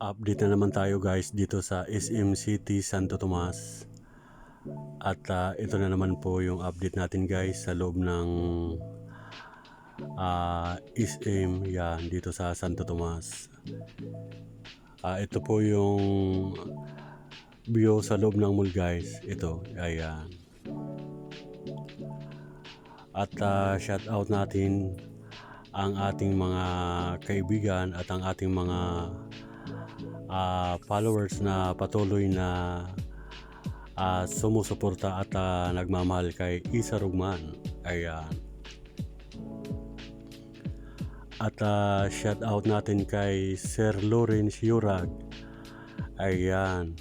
update na naman tayo guys dito sa SM City Santo Tomas. At ah, ito na naman po yung update natin guys sa loob ng ah, SM yan dito sa Santo Tomas. Ah, ito po yung view sa loob ng mall guys. Ito, ayan. At ah, shout out natin ang ating mga kaibigan at ang ating mga ah, followers na patuloy na ah, sumusuporta at ah, nagmamahal kay Isa Rugman. Ayan. At ah, shout out natin kay Sir Lawrence Yurag. Ayan.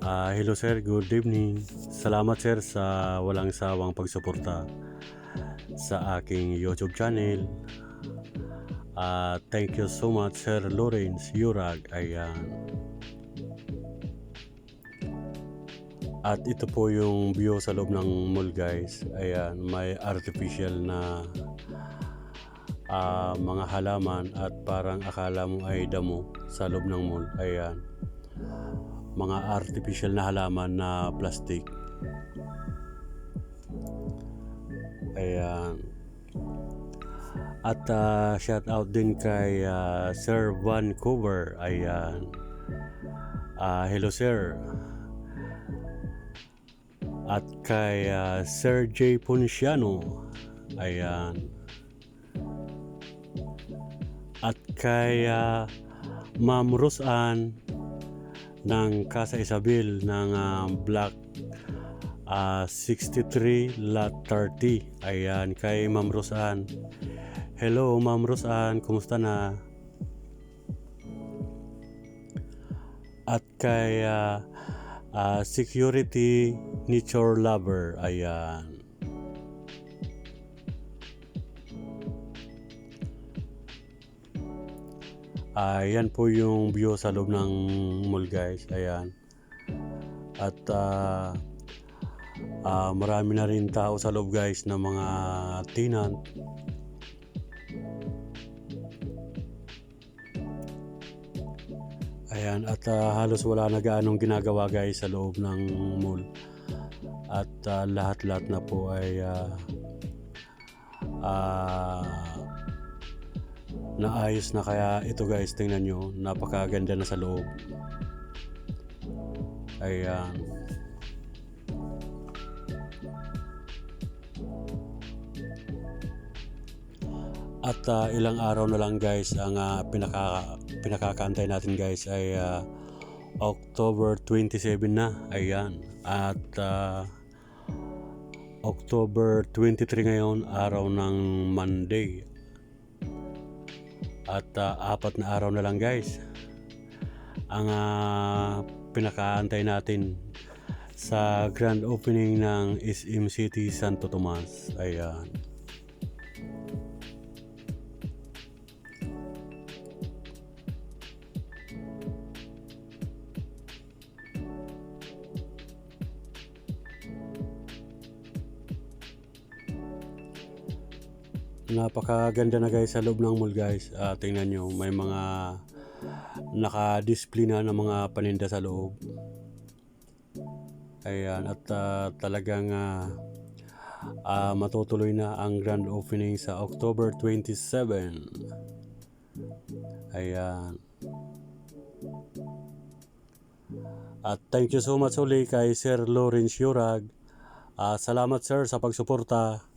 Ah, hello sir, good evening. Salamat sir sa walang sawang pagsuporta sa aking YouTube channel. Ah, thank you so much Sir Lawrence Yurag. Ayan. At ito po yung view sa loob ng mall guys. Ayan, may artificial na ah, mga halaman at parang akala mo ay damo sa loob ng mall. Ayan. Mga artificial na halaman na plastic. Ayan. At ah, shout out din kay ah, Sir Vancouver. Ayan. Ah, hello sir. At kay ah, Sir J. Ponciano. Ayan. At kay ah, Ma'am Rosan ng Casa Isabel ng ah, Black ah, 63 Lot 30. Ayan, kay Ma'am Rosan. Hello, Ma'am Rosan. Kumusta na? At kay ah, ah, Security Nature Lover. Ayan. Ayan po yung view sa loob ng mall guys. Ayan. At ah, ah, marami na rin tao sa loob guys ng mga tenant. Ayan, at ah, halos wala na gaanong ginagawa guys sa loob ng mall. At ah, lahat-lahat na po ay ah, ah, naayos na kaya ito guys, tingnan nyo, napakaganda na sa loob. Ayan. At ah, ilang araw na lang guys ang ah, pinaka pinakakaantay natin guys ay ah, October 27 na. Ayan. At ah, October 23 ngayon, araw ng Monday. At ah, apat na araw na lang guys. Ang ah, pinakaantay natin sa grand opening ng SM City Santo Tomas. Ayan. Napakaganda na guys sa loob ng mall guys. Ah, tingnan nyo, may mga naka-display na ng mga paninda sa loob. Ayan, at ah, talagang ah, ah, matutuloy na ang grand opening sa October 27. Ayan. At thank you so much ulit kay Sir Lawrence Yurag. Ah, salamat sir sa pagsuporta.